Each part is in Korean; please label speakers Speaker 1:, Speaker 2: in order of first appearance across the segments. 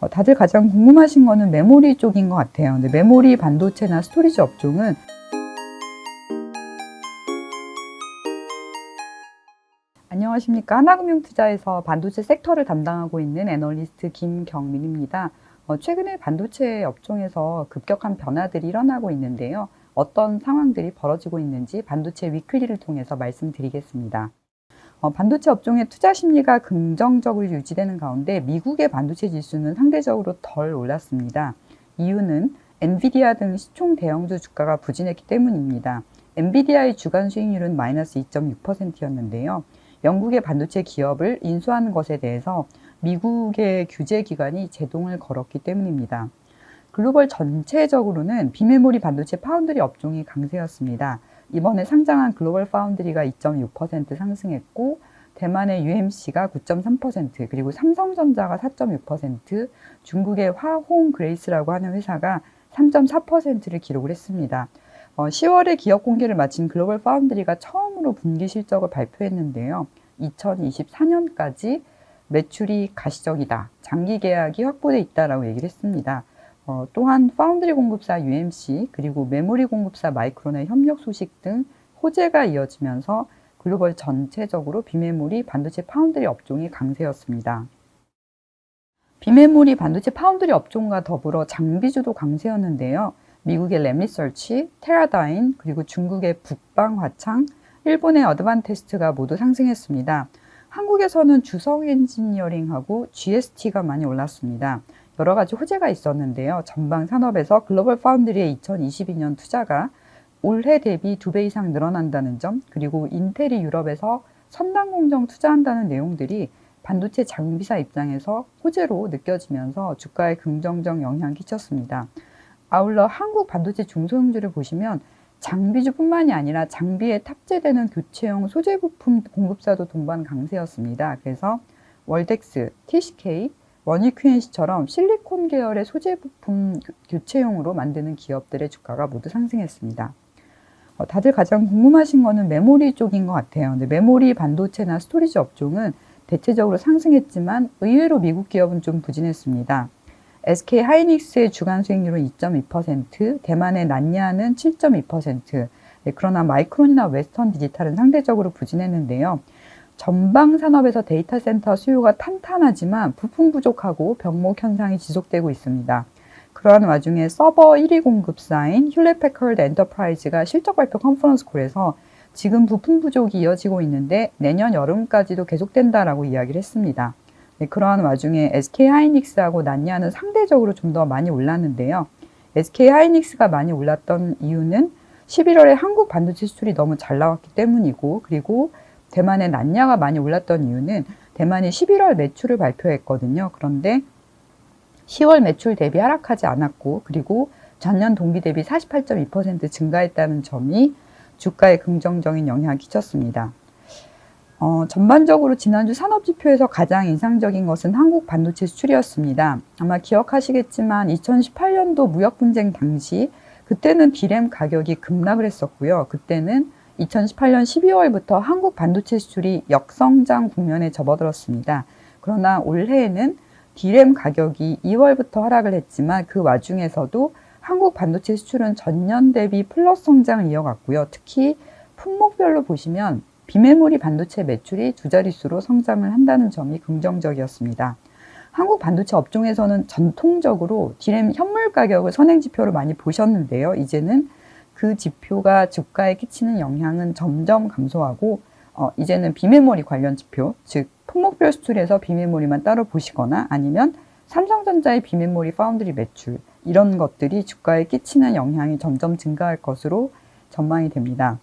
Speaker 1: 어, 다들 가장 궁금하신 거는 메모리 쪽인 것 같아요. 근데 메모리 반도체나 스토리지 업종은 안녕하십니까. 하나금융투자에서 반도체 섹터를 담당하고 있는 애널리스트 김경민입니다. 어, 최근에 반도체 업종에서 급격한 변화들이 일어나고 있는데요. 어떤 상황들이 벌어지고 있는지 반도체 위클리를 통해서 말씀드리겠습니다. 어, 반도체 업종의 투자 심리가 긍정적으로 유지되는 가운데 미국의 반도체 지수는 상대적으로 덜 올랐습니다. 이유는 엔비디아 등 시총 대형주 주가가 부진했기 때문입니다. 엔비디아의 주간 수익률은 마이너스 2.6%였는데요. 영국의 반도체 기업을 인수하는 것에 대해서 미국의 규제 기관이 제동을 걸었기 때문입니다. 글로벌 전체적으로는 비메모리 반도체 파운드리 업종이 강세였습니다. 이번에 상장한 글로벌 파운드리가 2.6% 상승했고 대만의 UMC가 9.3% 그리고 삼성전자가 4.6% 중국의 화홍 그레이스라고 하는 회사가 3.4%를 기록을 했습니다. 어, 10월에 기업 공개를 마친 글로벌 파운드리가 처음으로 분기 실적을 발표했는데요. 2024년까지 매출이 가시적이다. 장기 계약이 확보돼 있다라고 얘기를 했습니다. 어, 또한 파운드리 공급사 UMC 그리고 메모리 공급사 마이크론의 협력 소식 등 호재가 이어지면서 글로벌 전체적으로 비메모리 반도체 파운드리 업종이 강세였습니다. 비메모리 반도체 파운드리 업종과 더불어 장비주도 강세였는데요. 미국의 램리서치, 테라다인, 그리고 중국의 북방화창, 일본의 어드반테스트가 모두 상승했습니다. 한국에서는 주성 엔지니어링하고 GST가 많이 올랐습니다. 여러 가지 호재가 있었는데요. 전방 산업에서 글로벌 파운드리의 2022년 투자가 올해 대비 두 배 이상 늘어난다는 점, 그리고 인텔이 유럽에서 첨단 공정 투자한다는 내용들이 반도체 장비사 입장에서 호재로 느껴지면서 주가에 긍정적 영향을 끼쳤습니다. 아울러 한국 반도체 중소형주를 보시면 장비주뿐만이 아니라 장비에 탑재되는 교체용 소재 부품 공급사도 동반 강세였습니다. 그래서 월덱스, TCK, 원익QNC처럼 실리콘 계열의 소재 부품 교체용으로 만드는 기업들의 주가가 모두 상승했습니다. 어, 다들 가장 궁금하신 거는 메모리 쪽인 것 같아요. 근데 메모리 반도체나 스토리지 업종은 대체적으로 상승했지만 의외로 미국 기업은 좀 부진했습니다. SK 하이닉스의 주간 수익률은 2.2%, 대만의 난야는 7.2%. 네, 그러나 마이크론이나 웨스턴 디지털은 상대적으로 부진했는데요. 전방 산업에서 데이터 센터 수요가 탄탄하지만 부품 부족하고 병목 현상이 지속되고 있습니다. 그러한 와중에 서버 1위 공급사인 휴레패커드 엔터프라이즈가 실적 발표 컨퍼런스 콜에서 지금 부품 부족이 이어지고 있는데 내년 여름까지도 계속된다라고 이야기를 했습니다. 네, 그러한 와중에 SK 하이닉스하고 난야는 상대적으로 좀 더 많이 올랐는데요. SK 하이닉스가 많이 올랐던 이유는 11월에 한국 반도체 수출이 너무 잘 나왔기 때문이고 그리고 대만의 난야가 많이 올랐던 이유는 대만이 11월 매출을 발표했거든요. 그런데 10월 매출 대비 하락하지 않았고 그리고 전년 동기 대비 48.2% 증가했다는 점이 주가에 긍정적인 영향을 끼쳤습니다. 어, 전반적으로 지난주 산업지표에서 가장 인상적인 것은 한국 반도체 수출이었습니다. 아마 기억하시겠지만 2018년도 무역 분쟁 당시 그때는 디램 가격이 급락을 했었고요. 그때는 2018년 12월부터 한국 반도체 수출이 역성장 국면에 접어들었습니다. 그러나 올해에는 디램 가격이 2월부터 하락을 했지만 그 와중에서도 한국 반도체 수출은 전년 대비 플러스 성장을 이어갔고요. 특히 품목별로 보시면 비메모리 반도체 매출이 두 자릿수로 성장을 한다는 점이 긍정적이었습니다. 한국 반도체 업종에서는 전통적으로 디램 현물 가격을 선행 지표로 많이 보셨는데요. 이제는 그 지표가 주가에 끼치는 영향은 점점 감소하고 어, 이제는 비메모리 관련 지표, 즉 품목별 수출에서 비메모리만 따로 보시거나 아니면 삼성전자의 비메모리 파운드리 매출 이런 것들이 주가에 끼치는 영향이 점점 증가할 것으로 전망이 됩니다.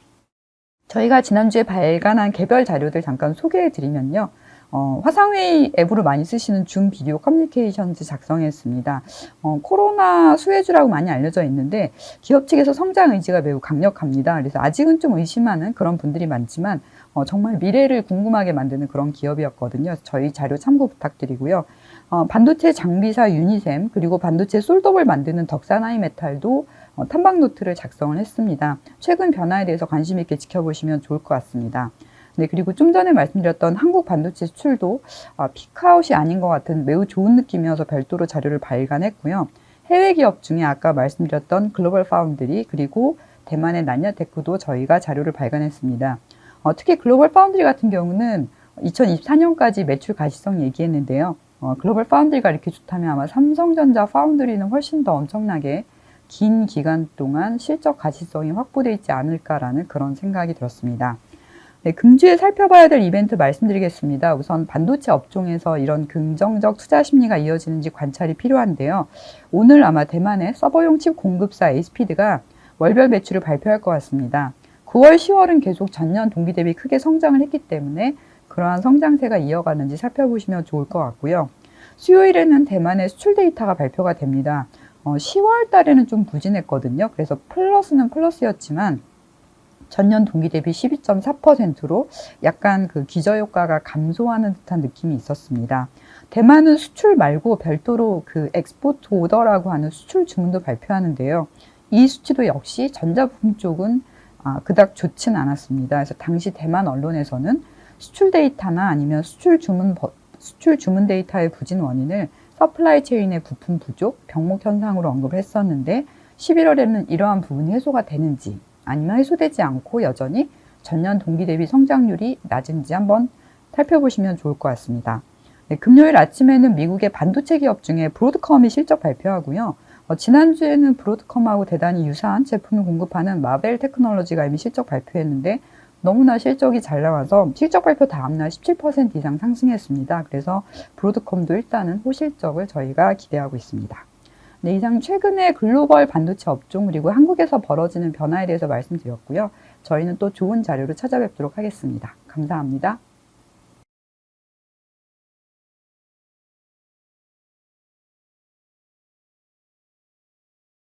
Speaker 1: 저희가 지난주에 발간한 개별 자료들 잠깐 소개해 드리면요. 어, 화상회의 앱으로 많이 쓰시는 줌 비디오 커뮤니케이션즈 작성했습니다. 어, 코로나 수혜주라고 많이 알려져 있는데 기업 측에서 성장 의지가 매우 강력합니다. 그래서 아직은 좀 의심하는 그런 분들이 많지만 어, 정말 미래를 궁금하게 만드는 그런 기업이었거든요. 저희 자료 참고 부탁드리고요. 어, 반도체 장비사 유니셈 그리고 반도체 솔더블 만드는 덕산하이메탈도 어, 탐방 노트를 작성을 했습니다. 최근 변화에 대해서 관심 있게 지켜보시면 좋을 것 같습니다. 네, 그리고 좀 전에 말씀드렸던 한국 반도체 수출도 아, 피크아웃이 아닌 것 같은 매우 좋은 느낌이어서 별도로 자료를 발간했고요. 해외 기업 중에 아까 말씀드렸던 글로벌 파운드리 그리고 대만의 난야테크도 저희가 자료를 발간했습니다. 어, 특히 글로벌 파운드리 같은 경우는 2024년까지 매출 가시성 얘기했는데요. 어, 글로벌 파운드리가 이렇게 좋다면 아마 삼성전자 파운드리는 훨씬 더 엄청나게 긴 기간 동안 실적 가시성이 확보되어 있지 않을까라는 그런 생각이 들었습니다. 네, 금주에 살펴봐야 될 이벤트 말씀드리겠습니다. 우선 반도체 업종에서 이런 긍정적 투자 심리가 이어지는지 관찰이 필요한데요. 오늘 아마 대만의 서버용 칩 공급사 에이스피드가 월별 매출을 발표할 것 같습니다. 9월, 10월은 계속 전년 동기 대비 크게 성장을 했기 때문에 그러한 성장세가 이어가는지 살펴보시면 좋을 것 같고요. 수요일에는 대만의 수출 데이터가 발표가 됩니다. 어, 10월 달에는 좀 부진했거든요. 그래서 플러스는 플러스였지만 전년 동기 대비 12.4%로 약간 그 기저효과가 감소하는 듯한 느낌이 있었습니다. 대만은 수출 말고 별도로 그 엑스포트 오더라고 하는 수출 주문도 발표하는데요. 이 수치도 역시 전자부품 쪽은 아, 그닥 좋진 않았습니다. 그래서 당시 대만 언론에서는 수출 데이터나 아니면 수출 주문 버- 수출 주문 데이터의 부진 원인을 서플라이 체인의 부품 부족, 병목 현상으로 언급을 했었는데 11월에는 이러한 부분이 해소가 되는지 아니면 해소되지 않고 여전히 전년 동기 대비 성장률이 낮은지 한번 살펴보시면 좋을 것 같습니다. 네, 금요일 아침에는 미국의 반도체 기업 중에 브로드컴이 실적 발표하고요. 어, 지난주에는 브로드컴하고 대단히 유사한 제품을 공급하는 마벨 테크놀로지가 이미 실적 발표했는데 너무나 실적이 잘 나와서 실적 발표 다음날 17% 이상 상승했습니다. 그래서 브로드컴도 일단은 호실적을 저희가 기대하고 있습니다. 네, 이상 최근에 글로벌 반도체 업종 그리고 한국에서 벌어지는 변화에 대해서 말씀드렸고요. 저희는 또 좋은 자료로 찾아뵙도록 하겠습니다. 감사합니다.